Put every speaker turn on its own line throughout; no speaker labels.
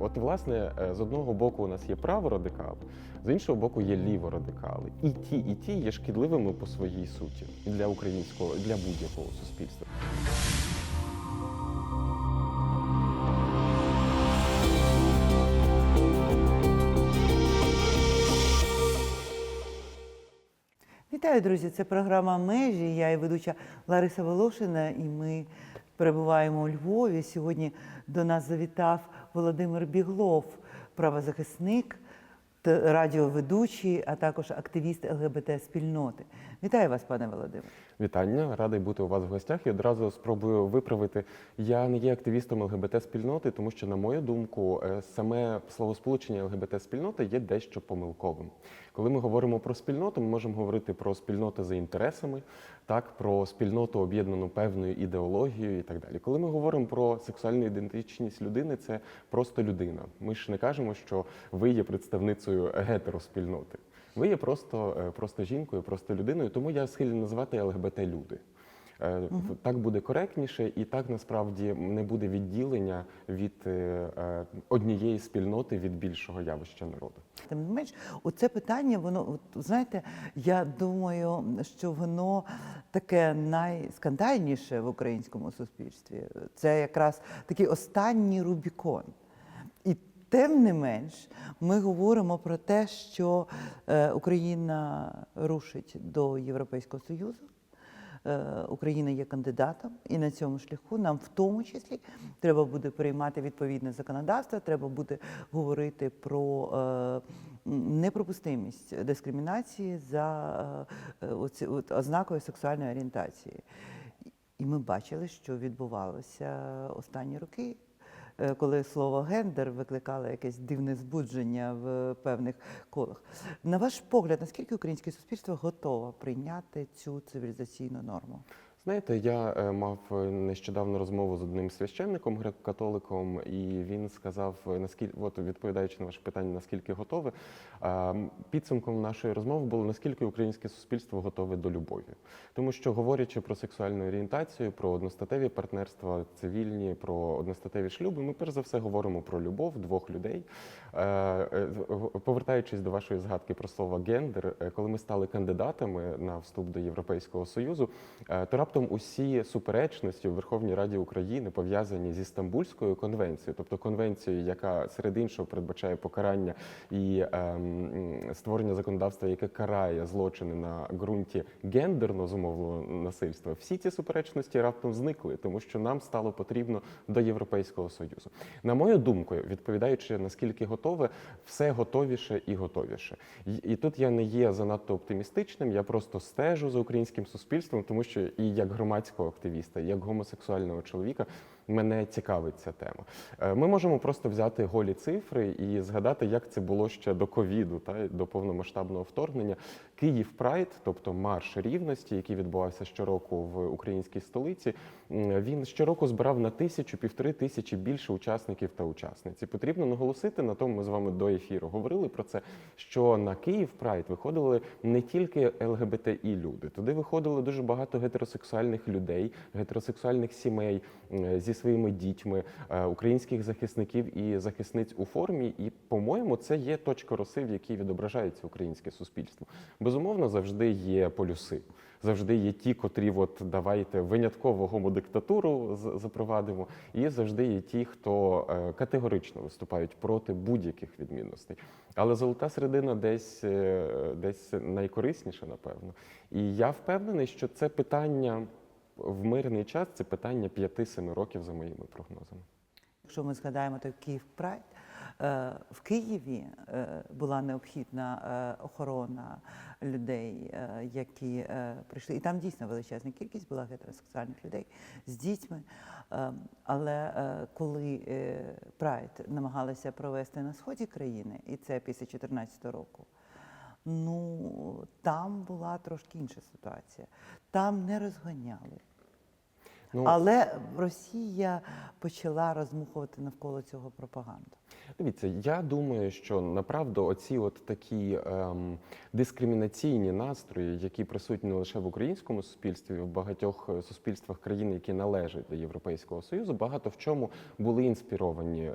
От, власне, е, з одного боку у нас є праворадикали, з іншого боку є ліворадикали. І ті, і ті є шкідливими по своїй суті для українського, для будь-якого суспільства.
Вітаю, друзі! Це програма Межі. Я і ведуча Лариса Волошина, і ми перебуваємо у Львові. Сьогодні до нас завітав Володимир Біглов, правозахисник, радіоведучий, а також активіст ЛГБТ спільноти. Вітаю вас, пане Володимире.
Вітання, радий бути у вас в гостях. І одразу спробую виправити. Я не є активістом ЛГБТ спільноти, тому що, на мою думку, е, саме словосполучення ЛГБТ спільноти є дещо помилковим. Коли ми говоримо про спільноту, ми можемо говорити про спільноти за інтересами, так про спільноту об'єднану певною ідеологією і так далі. Коли ми говоримо про сексуальну ідентичність людини, це просто людина. Ми ж не кажемо, що ви є представницею гетероспільноти. Ви є просто, е, просто жінкою, просто людиною, тому я схильний називати ЛГБТ люди. Е, Так буде коректніше, і так насправді не буде відділення від е, однієї спільноти від більшого явища народу.
Тим не менш, оце питання, воно от, знаєте, я думаю, що воно таке найскандальніше в українському суспільстві. Це якраз такий останній Рубікон. І тим не менш, ми говоримо про те, що е, Україна рушить до Європейського Союзу. Е, Україна є кандидатом, і на цьому шляху нам в тому числі треба буде приймати відповідне законодавство, треба буде говорити про е, м, неприпустимість дискримінації за ознакою сексуальної орієнтації. І ми бачили, що відбувалося останні роки. Е, Коли слово гендер викликало якесь дивне збудження в певних колах. На ваш погляд, наскільки українське суспільство готове прийняти цю цивілізаційну норму?
Знаєте, я е, мав е, нещодавно розмову з одним священником греко-католиком, і він сказав, наскільки, от відповідаючи на ваше питання, наскільки готове, е, підсумком нашої розмови було наскільки українське суспільство готове до любові. Тому що говорячи про сексуальну орієнтацію, про одностатеві партнерства, цивільні, про одностатеві шлюби, ми перш за все говоримо про любов двох людей. Повертаючись до вашої згадки про слово гендер, коли ми стали кандидатами на вступ до Європейського союзу, то раптом усі суперечності у Верховній Раді України пов'язані зі Стамбульською конвенцією, тобто конвенцією, яка серед іншого передбачає покарання і ем, створення законодавства, яке карає злочини на ґрунті гендерно зумовленого насильства. Всі ці суперечності раптом зникли, тому що нам стало потрібно до Європейського союзу. На мою думку, відповідаючи наскільки готове, все готовіше і готовіше. І, тут я не є занадто оптимістичним. Я просто стежу за українським суспільством, тому що і як громадського активіста, як гомосексуального чоловіка. Мене цікавить ця тема. Е, Ми можемо просто взяти голі цифри і згадати, як це було ще до ковіду, та до повномасштабного вторгнення. Київ Прайд, тобто марш рівності, який відбувався щороку в українській столиці, він щороку збирав на тисячу, півтори тисячі більше учасників та учасниць. І потрібно наголосити на тому, ми з вами до ефіру говорили про це, що на Київ Прайд виходили не тільки ЛГБТІ люди, туди виходило дуже багато гетеросексуальних людей, гетеросексуальних сімей зі своїми дітьми, е, українських захисників і захисниць у формі. І, по-моєму, це є точка роси, в якій відображається українське суспільство. Безумовно, завжди є полюси. Завжди є ті, котрі от давайте винятково гомодиктатуру запровадимо, і завжди є ті, хто е, категорично виступають проти будь-яких відмінностей. Але золота середина десь, е, десь найкорисніша, напевно. І я впевнений, що це питання в мирний час, це питання 5-7 років за моїми прогнозами.
Якщо ми згадаємо той Київ Прайд, в Києві е, була необхідна е, охорона людей, е, які е, прийшли. І там дійсно величезна кількість була гетеросексуальних людей з дітьми. Е, Але е, коли е, Прайд намагалися провести на сході країни, і це після 2014 року. Ну, там була трошки інша ситуація. Там не розганяли.
Ну,
Але Росія почала розмухувати навколо цього пропаганду.
Дивіться, я думаю, що направду оці от такі ем, дискримінаційні настрої, які присутні не лише в українському суспільстві, в багатьох е, суспільствах країн, які належать до Європейського Союзу, багато в чому були інспіровані е,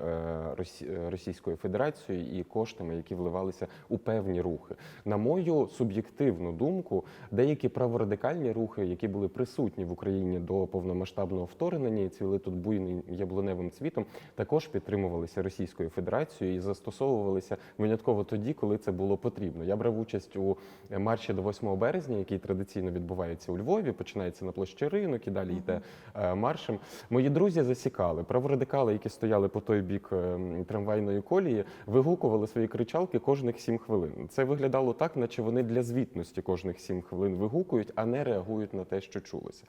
е, Російською Федерацією і коштами, які вливалися у певні рухи. На мою суб'єктивну думку, деякі праворадикальні рухи, які були присутні в Україні до повномасштабного вторгнення і цвіли тут буйним яблуневим цвітом, також підтримувалися Російською Федерацією і застосовувалися винятково тоді, коли це було потрібно. Я брав участь у марші до 8 березня, який традиційно відбувається у Львові. Починається на площі ринок і далі йде е, маршем. Мої друзі засікали праворадикали, які стояли по той бік е, трамвайної колії, вигукували свої кричалки кожних 7 хвилин. Це виглядало так, наче вони для звітності кожних 7 хвилин вигукують, а не реагують на те, що чулося.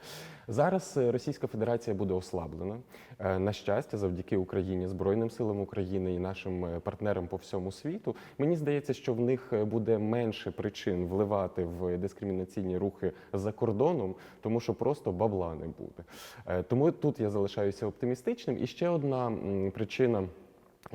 Зараз е, Російська Федерація буде ослаблена. Е, На щастя, завдяки Україні, Збройним силам України і нашим е, партнерам по всьому світу. Мені здається, що в них е, буде менше причин вливати в дискримінаційні рухи за кордоном, тому що просто бабла не буде. Тому тут я залишаюся оптимістичним. І ще одна причина.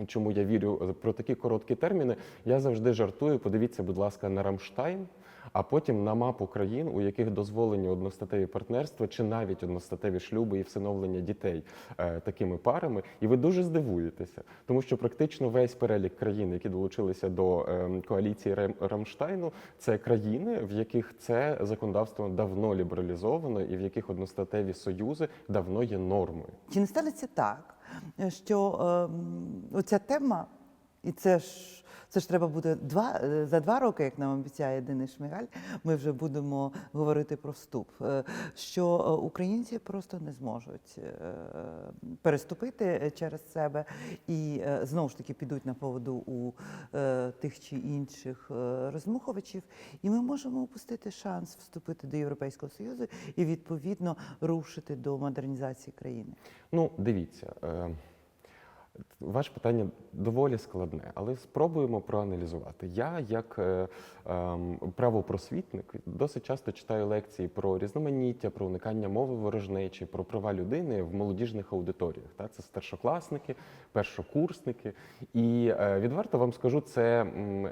Чому я вірю про такі короткі терміни? Я завжди жартую. Подивіться, будь ласка, на Рамштайн, а потім на мапу країн, у яких дозволені одностатеві партнерства чи навіть одностатеві шлюби і всиновлення дітей е, такими парами. І ви дуже здивуєтеся, тому що практично весь перелік країн, які долучилися до е, коаліції Рамштайну, це країни, в яких це законодавство давно лібералізовано і в яких одностатеві союзи давно є нормою.
Чи не станеться так, що ем, оця тема, і це ж це ж треба буде два е, за два роки, як нам обіцяє Денис Шмигаль, ми вже будемо говорити про вступ. е, Що е, українці просто не зможуть переступити через себе і знову ж таки підуть на поводу у тих чи інших розмухувачів, і ми можемо упустити шанс вступити до Європейського Союзу і відповідно рушити до модернізації країни.
Ну, дивіться, ваше питання доволі складне, але спробуємо проаналізувати. Я, як е, ем, правопросвітник, досить часто читаю лекції про різноманіття, про уникання мови ворожнечі, про права людини в молодіжних аудиторіях. Та? Це старшокласники, першокурсники. І е, відверто вам скажу, це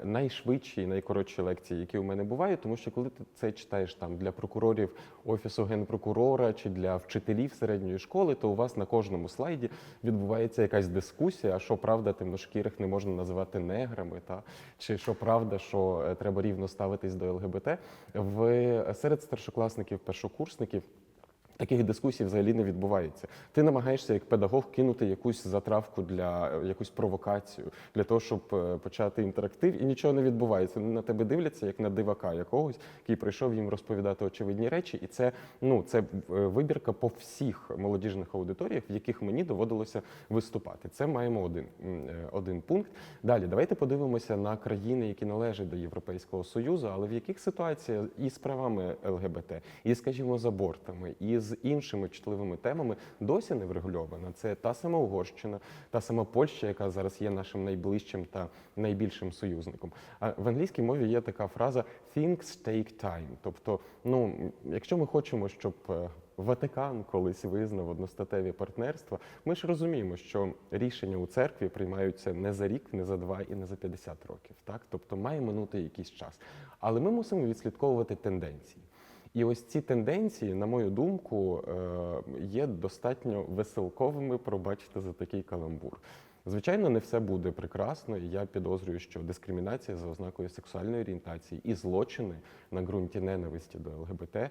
найшвидші і найкоротші лекції, які у мене бувають, тому що коли ти це читаєш там для прокурорів офісу генпрокурора чи для вчителів середньої школи, то у вас на кожному слайді відбувається якась дискусія, а що правда темношкірих не можна називати неграми, та чи що правда, що е, треба рівно ставитись до ЛГБТ. В серед старшокласників, першокурсників. Таких дискусій взагалі не відбувається. Ти намагаєшся як педагог кинути якусь затравку для е, якусь провокацію для того, щоб е, почати інтерактив, і нічого не відбувається. На тебе дивляться як на дивака якогось, який прийшов їм розповідати очевидні речі. І це ну це е, вибірка по всіх молодіжних аудиторіях, в яких мені доводилося виступати. Це маємо один, один пункт. Далі давайте подивимося на країни, які належать до Європейського союзу, але в яких ситуаціях і з правами ЛГБТ, і скажімо, з абортами, і з іншими чутливими темами досі не врегульована. Це та сама Угорщина, та сама Польща, яка зараз є нашим найближчим та найбільшим союзником. А в англійській мові є така фраза «things take time». Тобто, ну якщо ми хочемо, щоб е, Ватикан колись визнав одностатеві партнерства. Ми ж розуміємо, що рішення у церкві приймаються не за рік, не за два і не за 50 років. Так, тобто має минути якийсь час. Але ми мусимо відслідковувати тенденції. І ось ці тенденції, на мою думку, е, є достатньо веселковими, пробачте за такий каламбур. Звичайно, не все буде прекрасно, і я підозрюю, що дискримінація за ознакою сексуальної орієнтації і злочини на ґрунті ненависті до ЛГБТ е,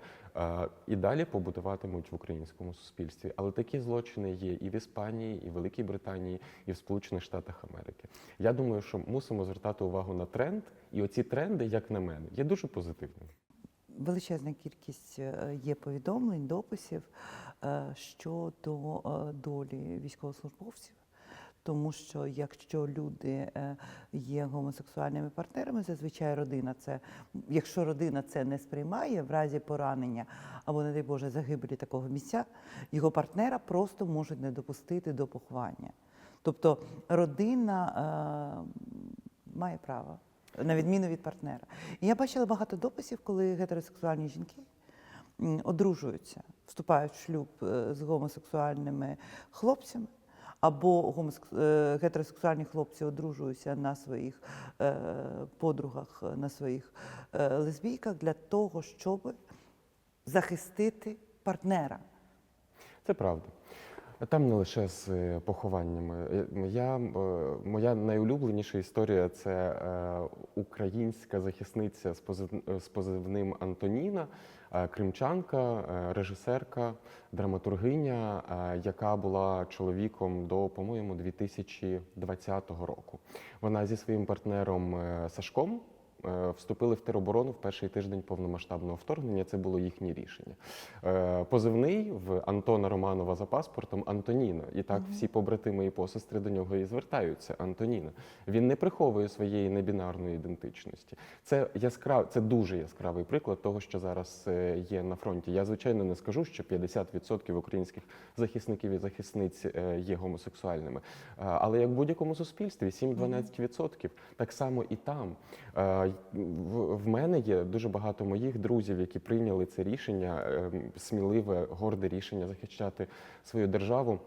і далі побудуватимуть в українському суспільстві. Але такі злочини є і в Іспанії, і в Великій Британії, і в Сполучених Штатах Америки. Я думаю, що мусимо звертати увагу на тренд, і оці тренди, як на мене, є дуже позитивними.
Величезна кількість е, є повідомлень, дописів е, щодо е, долі військовослужбовців. Тому що якщо люди є гомосексуальними партнерами, зазвичай родина це, якщо родина це не сприймає в разі поранення або, не дай Боже, загибелі такого місця, його партнера просто можуть не допустити до поховання. Тобто родина е, має право, на відміну від партнера. І я бачила багато дописів, коли гетеросексуальні жінки одружуються, вступають в шлюб е, з гомосексуальними хлопцями. або е, гетеросексуальні хлопці одружуються на своїх е, подругах, на своїх лесбійках для того, щоб захистити партнера.
Це правда. Там не лише з е, похованнями. Е, Я, е, моя найулюбленіша історія це українська захисниця з позив- позивним Антоніна, кримчанка, режисерка, драматургиня, яка була чоловіком до, по-моєму, 2020 року. Вона зі своїм партнером Сашком вступили в тероборону в перший тиждень повномасштабного вторгнення. Це було їхнє рішення. Е, Позивний в Антона Романова за паспортом Антоніна. І так всі побратими і посестри до нього і звертаються. Антоніна. Він не приховує своєї небінарної ідентичності. Це яскрав, це дуже яскравий приклад того, що зараз е, є на фронті. Я звичайно не скажу, що 50% українських захисників і захисниць е, є гомосексуальними. Е, Але як в будь-якому суспільстві, 7-12%, так само і там. В мене є дуже багато моїх друзів, які прийняли це рішення, е, сміливе, горде рішення захищати свою державу.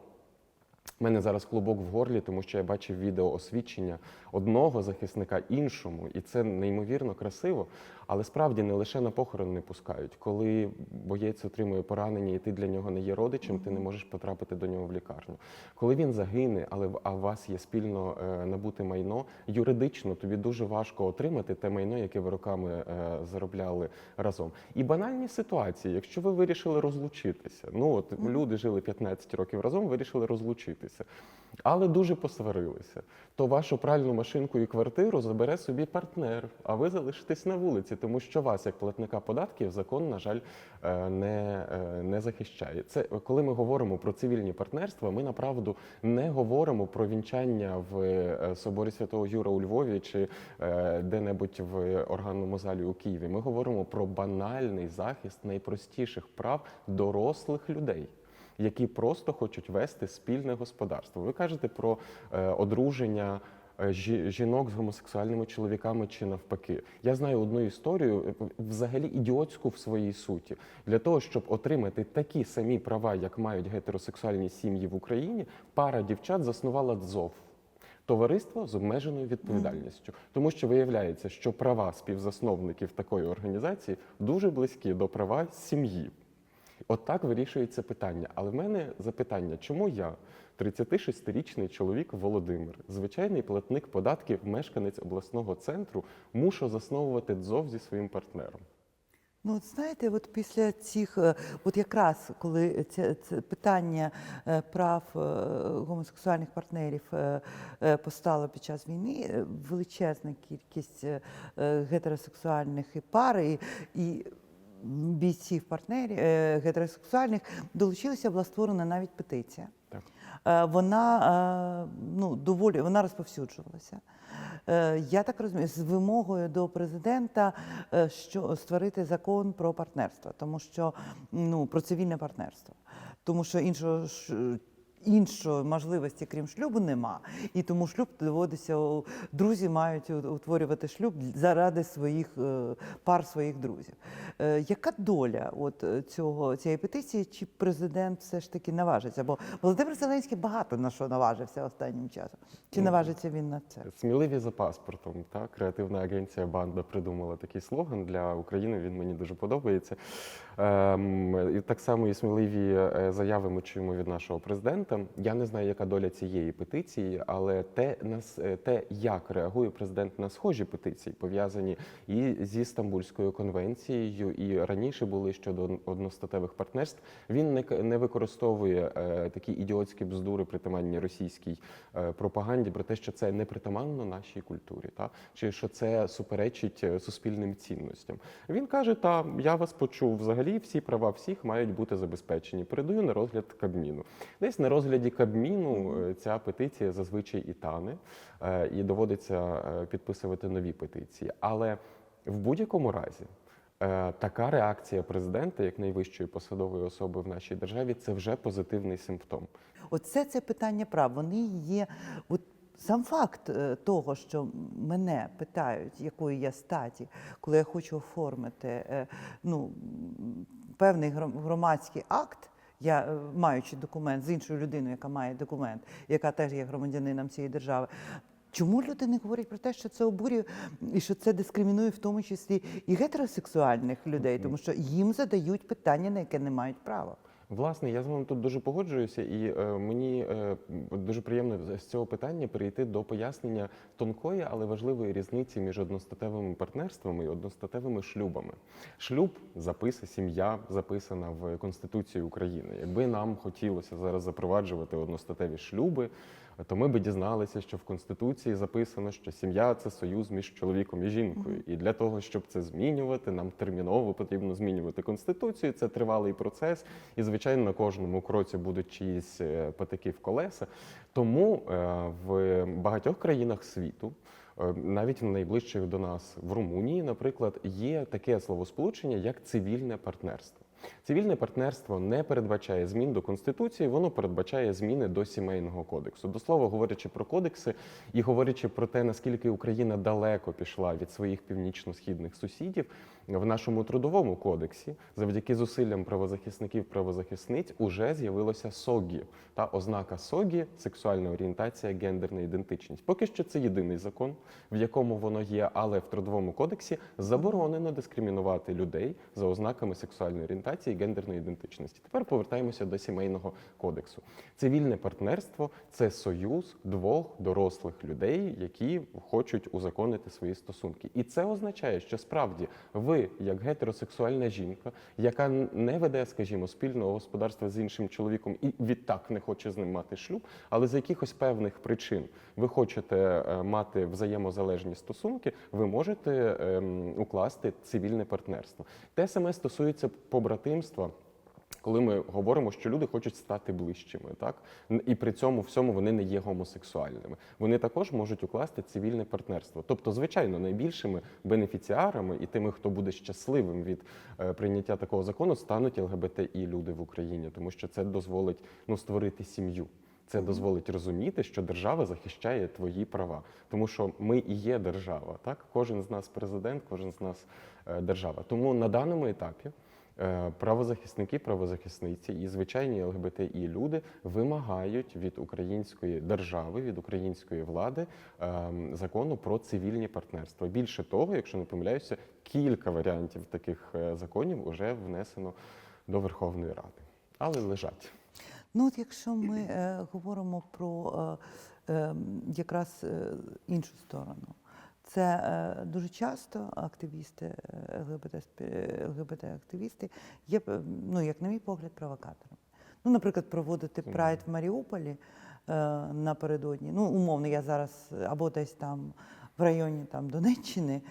У мене зараз клубок в горлі, тому що я бачив відео освідчення одного захисника іншому, і це неймовірно красиво. Але справді не лише на похорон не пускають. Коли боєць отримує поранення, і ти для нього не є родичем, ти не можеш потрапити до нього в лікарню. Коли він загине, але а у вас є спільно е, набуте майно, юридично тобі дуже важко отримати те майно, яке ви роками е, заробляли разом. І банальні ситуації, якщо ви вирішили розлучитися, ну от люди жили 15 років разом, вирішили розлучитися, але дуже посварилися, то вашу пральну машинку і квартиру забере собі партнер, а ви залишитесь на вулиці, тому що вас, як платника податків, закон, на жаль, е, не, е, не захищає. Це коли ми говоримо про цивільні партнерства, ми направду не говоримо про вінчання в е, соборі Святого Юра у Львові чи де-небудь в органному залі у Києві. Ми говоримо про банальний захист найпростіших прав дорослих людей. Які просто хочуть вести спільне господарство. Ви кажете про е, одруження е, жінок з гомосексуальними чоловіками чи навпаки. Я знаю одну історію, е, взагалі ідіотську в своїй суті. Для того, щоб отримати такі самі права, як мають гетеросексуальні сім'ї в Україні, пара дівчат заснувала ДЗОВ. Товариство з обмеженою відповідальністю, тому що виявляється, що права співзасновників такої організації дуже близькі до права сім'ї. От вирішується питання. Але в мене запитання, чому я, 36-річний чоловік Володимир, звичайний платник податків, мешканець обласного центру, мушу засновувати ДЗОВ зі своїм партнером?
Ну, от знаєте, от після цих, е, от якраз коли це, це питання е, прав е, гомосексуальних партнерів постало під час війни, величезна кількість гетеросексуальних і пар, і, і бійців партнерів е, гетеросексуальних долучилися, була створена навіть петиція.
Так.
Е, Вона е, ну, доволі вона розповсюджувалася. Я так розумію, з вимогою до президента, що створити закон про партнерство, тому що ну про цивільне партнерство, тому що іншого. Іншої можливості, крім шлюбу, нема. І тому шлюб доводиться, друзі мають утворювати шлюб заради своїх е, пар своїх друзів. Е, Яка доля от цього цієї петиції? Чи президент все ж таки наважиться? Бо Володимир Зеленський багато на що наважився останнім часом. Чи
Ну,
наважиться він на це?
Сміливі за паспортом. Так? Креативна агенція Банда придумала такий слоган для України. Він мені дуже подобається. Ем, так само і сміливі е, заяви ми чуємо від нашого президента. Я не знаю, яка доля цієї петиції, але те, нас, е, те як реагує президент на схожі петиції, пов'язані і зі Стамбульською конвенцією, і раніше були щодо одностатевих партнерств. Він не, не використовує е, такі ідіотські бздури, притаманні російській пропаганді про те, що це не притаманно нашій культурі, та чи що це суперечить суспільним цінностям. Він каже: та я вас почув. Взагалі всі права всіх мають бути забезпечені. Передаю на розгляд Кабміну. Десь на розгляді Кабміну е, ця петиція зазвичай і тане, е, і доводиться е, підписувати нові петиції. Але в будь-якому разі. Така реакція президента, як найвищої посадової особи в нашій державі, це вже позитивний симптом.
Оце це питання прав. Вони є. От сам факт е, того, що мене питають, якої я статі, коли я хочу оформити е, ну, певний гром- громадський акт. Я е, маючи документ з іншою людиною, яка має документ, яка теж є громадянином цієї держави. Чому люди не говорять про те, що це обурює і що це дискримінує в тому числі і гетеросексуальних людей, тому що їм задають питання, на яке не мають права.
Власне, я з вами тут дуже погоджуюся, і е, мені е, дуже приємно з- цього питання перейти до пояснення тонкої, але важливої різниці між одностатевими партнерствами і одностатевими шлюбами. Шлюб записа, сім'я записана в Конституції України. Якби нам хотілося зараз запроваджувати одностатеві шлюби, то ми би дізналися, що в Конституції записано, що сім'я це союз між чоловіком і жінкою. І для того, щоб це змінювати, нам терміново потрібно змінювати конституцію. Це тривалий процес, і звичайно на кожному кроці будуть чиїсь е, патики в колеса. Тому е, в багатьох країнах світу. е, Навіть в найближчих до нас в Румунії, наприклад, є таке словосполучення як цивільне партнерство. Цивільне партнерство не передбачає змін до конституції, воно передбачає зміни до сімейного кодексу. До слова, говорячи про кодекси і говорячи про те, наскільки Україна далеко пішла від своїх північно-східних сусідів, в нашому трудовому кодексі, завдяки зусиллям правозахисників правозахисниць, уже з'явилося СОГІ та ознака СОГІ сексуальна орієнтація, гендерна ідентичність. Поки що це єдиний закон, в якому воно є, але в трудовому кодексі заборонено дискримінувати людей за ознаками сексуальної орієнтації і гендерної ідентичності. Тепер повертаємося до сімейного кодексу. Цивільне партнерство це союз двох дорослих людей, які хочуть узаконити свої стосунки. І це означає, що справді ви, як гетеросексуальна жінка, яка не веде, скажімо, спільного господарства з іншим чоловіком і відтак не хоче з ним мати шлюб, але з якихось певних причин ви хочете е, мати взаємозалежні стосунки, ви можете ем, укласти цивільне партнерство. Те саме стосується побратимства. Коли ми говоримо, що люди хочуть стати ближчими, так і при цьому всьому вони не є гомосексуальними. Вони також можуть укласти цивільне партнерство. Тобто, звичайно, найбільшими бенефіціарами і тими, хто буде щасливим від е, прийняття такого закону, стануть ЛГБТІ люди в Україні, тому що це дозволить ну створити сім'ю. Це дозволить розуміти, що держава захищає твої права, тому що ми і є держава. Так, кожен з нас президент, кожен з нас е, держава. Тому на даному етапі. Е, Правозахисники, правозахисниці і звичайні ЛГБТІ люди вимагають від української держави, від української влади ем, закону про цивільні партнерства. Більше того, якщо не помиляюся, кілька варіантів таких е, законів вже внесено до Верховної Ради, але лежать.
Ну, от якщо ми е, говоримо про е, е, якраз іншу сторону, це е, дуже часто активісти, е, ЛГБТ-активісти є, е, ну, як на мій погляд, провокаторами. Ну, наприклад, проводити прайд в Маріуполі напередодні. Ну, умовно, я зараз або десь там в районі там, Донеччини,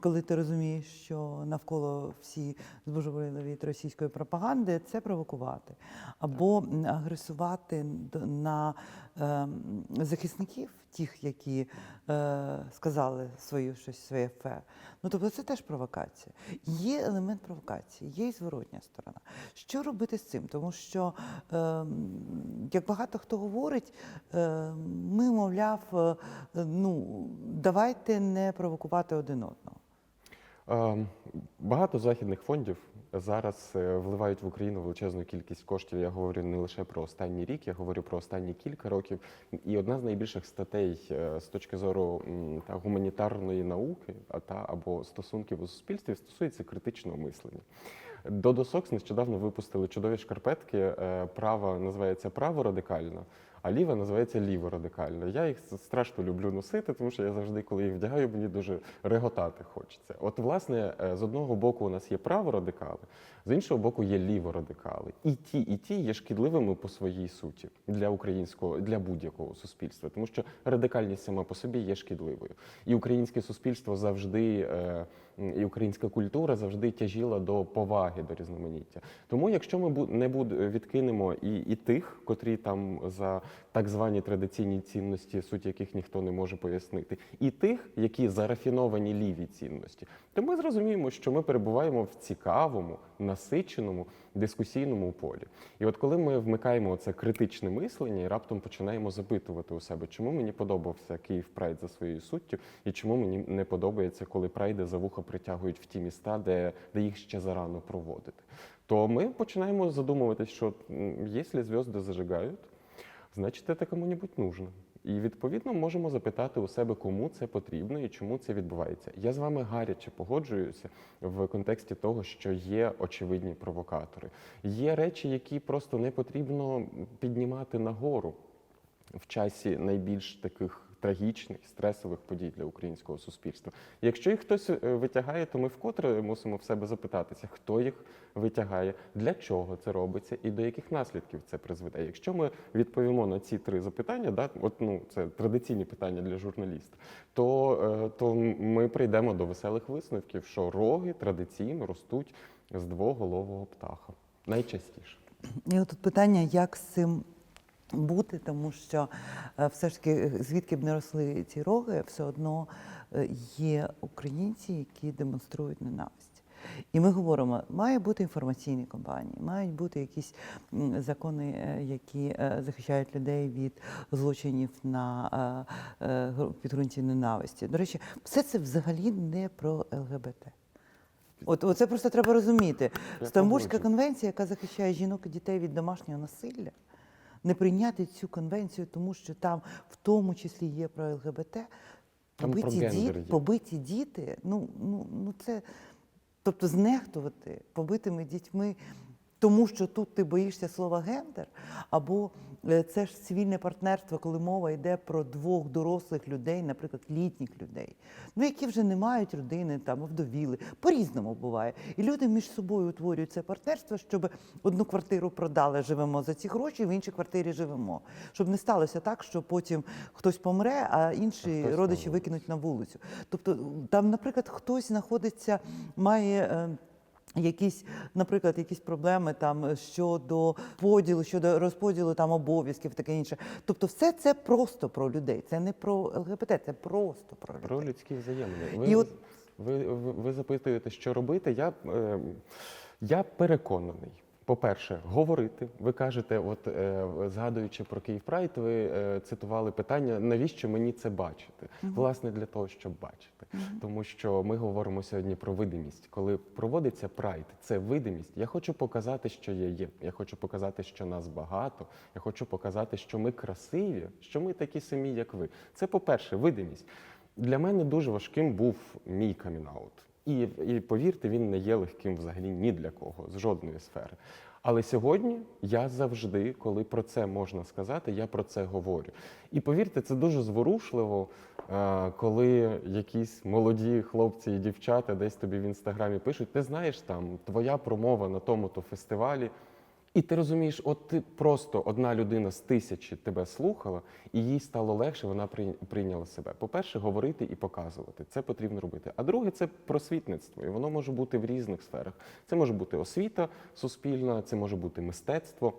коли ти розумієш, що навколо всі збожеволіли від російської пропаганди, це провокувати. Або агресувати на ем, захисників, тих, які е, сказали свою щось своє фе. Ну тобто це теж провокація. Є елемент провокації, є і зворотня сторона. Що робити з цим? Тому що, ем, як багато хто говорить, е, ми, мовляв, е, ну давайте не провокувати один одного.
Ем, Багато західних фондів зараз е, вливають в Україну величезну кількість коштів. Я говорю не лише про останній рік, я говорю про останні кілька років. І одна з найбільших статей е, з точки зору та гуманітарної науки, а та або стосунків у суспільстві стосується критичного мислення. До досокс нещодавно випустили чудові шкарпетки. е, Права називається право радикально, а ліва називається ліво радикально. Я їх страшно люблю носити, тому що я завжди, коли їх вдягаю, мені дуже реготати хочеться. От, власне, е, з одного боку у нас є право радикали, з іншого боку є ліво радикали. І ті, і ті є шкідливими по своїй суті для українського, для будь-якого суспільства, тому що радикальність сама по собі є шкідливою. І українське суспільство завжди. І українська культура завжди тяжіла до поваги до різноманіття. Тому, якщо ми не відкинемо і, і тих, котрі там за так звані традиційні цінності, суть яких ніхто не може пояснити, і тих, які зарафіновані ліві цінності, то ми зрозуміємо, що ми перебуваємо в цікавому, насиченому дискусійному полі. І от коли ми вмикаємо це критичне мислення і раптом починаємо запитувати у себе, чому мені подобався Київ Прайд за своєю суттю, і чому мені не подобається, коли прайди за вуха притягують в ті міста, де, де їх ще зарано проводити. то ми починаємо задумуватись, що якщо зв'язки зажигають, значить це кому-небудь нужно. І відповідно можемо запитати у себе, кому це потрібно і чому це відбувається. Я з вами гаряче погоджуюся в контексті того, що є очевидні провокатори. Є речі, які просто не потрібно піднімати нагору в часі найбільш таких трагічних, стресових подій для українського суспільства. Якщо їх хтось е, витягає, то ми вкотре мусимо в себе запитатися, хто їх витягає, для чого це робиться і до яких наслідків це призведе. Якщо ми відповімо на ці три запитання, да, от, ну, це традиційні питання для журналіста, то, е, то ми прийдемо до веселих висновків, що роги традиційно ростуть з двоголового птаха. Найчастіше.
І от тут питання, як з цим бути, тому що е, все ж таки, е, звідки б не росли ці роги, все одно е, є українці, які демонструють ненависть. І ми говоримо, має бути інформаційні кампанії, мають бути якісь закони, які захищають людей від злочинів на підґрунті ненависті. До речі, все це взагалі не про ЛГБТ. От оце просто треба розуміти. Стамбульська конвенція, яка захищає жінок і дітей від домашнього насилля, не прийняти цю конвенцію, тому що там в тому числі є про ЛГБТ. Побиті, діти, побиті діти, ну, ну, ну це, тобто знехтувати побитими дітьми, тому що тут ти боїшся слова гендер, або е, це ж цивільне партнерство, коли мова йде про двох дорослих людей, наприклад, літніх людей, ну які вже не мають родини, там овдовіли, по-різному буває. І люди між собою утворюють це партнерство, щоб одну квартиру продали, живемо за ці гроші, в іншій квартирі живемо. Щоб не сталося так, що потім хтось помре, а інші
на
родичі викинуть на вулицю. Тобто там, наприклад, хтось знаходиться, має. Е, Якісь, наприклад, якісь проблеми там щодо поділу, щодо розподілу там обов'язків, таке інше. Тобто, все це просто про людей. Це не про ЛГБТ, це просто про людей.
Про людські взаємини. Ви,
І от-
ви, ви, ви запитуєте, що робити. Я, е, я переконаний. По-перше, говорити. Ви кажете, от е, згадуючи про Київ Прайд, ви е, цитували питання, навіщо мені це бачити? Власне, для того, щоб бачити. Тому що ми говоримо сьогодні про видимість. Коли проводиться прайд, це видимість. Я хочу показати, що я є. Я хочу показати, що нас багато. Я хочу показати, що ми красиві, що ми такі самі, як ви. Це, по-перше, видимість. Для мене дуже важким був мій камінаут. І, і повірте, він не є легким взагалі ні для кого, з жодної сфери. Але сьогодні я завжди, коли про це можна сказати, я про це говорю. І повірте, це дуже зворушливо, е, коли якісь молоді хлопці і дівчата десь тобі в інстаграмі пишуть: ти знаєш там твоя промова на тому-то фестивалі. І ти розумієш, от ти просто одна людина з тисячі тебе слухала, і їй стало легше, вона прий- прийняла себе. По-перше, говорити і показувати. Це потрібно робити. А друге, це просвітництво. І воно може бути в різних сферах. Це може бути освіта суспільна, це може бути мистецтво.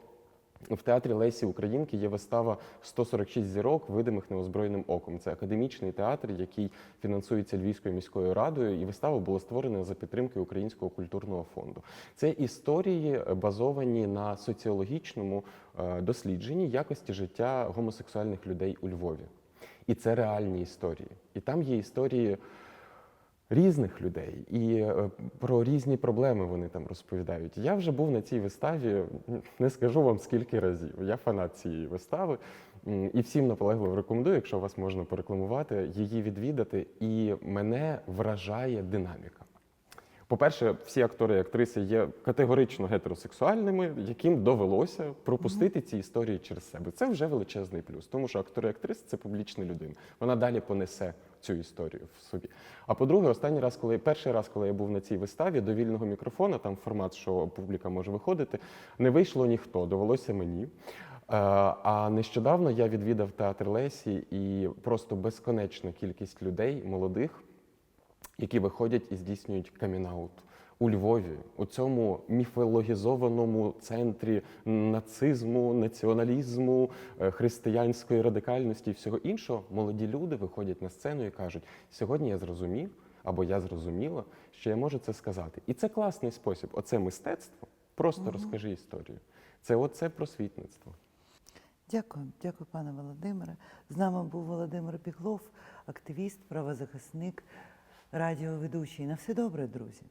В театрі Лесі Українки є вистава «146 зірок, видимих неозброєним оком. Це академічний театр, який фінансується Львівською міською радою, і вистава була створена за підтримки Українського культурного фонду. Це історії базовані на соціологічному е, дослідженні якості життя гомосексуальних людей у Львові. І це реальні історії. І там є історії різних людей і е, про різні проблеми вони там розповідають. Я вже був на цій виставі, не скажу вам скільки разів. Я фанат цієї вистави. І всім наполегливо рекомендую, якщо вас можна порекламувати, її відвідати. І мене вражає динаміка. По-перше, всі актори і актриси є категорично гетеросексуальними, яким довелося пропустити ці історії через себе. Це вже величезний плюс, тому що актор і актриса це публічна людина. Вона далі понесе цю історію в собі. А по-друге, останній раз, коли перший раз, коли я був на цій виставі, до вільного мікрофона, там формат, що публіка може виходити, не вийшло ніхто, довелося мені. Е, А нещодавно я відвідав театр Лесі і просто безконечна кількість людей, молодих, які виходять і здійснюють камінаут у Львові, у цьому міфологізованому центрі нацизму, націоналізму, е, християнської радикальності і всього іншого, молоді люди виходять на сцену і кажуть: сьогодні я зрозумів або я зрозуміла, що я можу це сказати. І це класний спосіб. Оце мистецтво. Просто розкажи історію. Це оце просвітництво.
Дякую, дякую, пане Володимире. З нами був Володимир Біглов, активіст, правозахисник, радіоведучий. На все добре, друзі.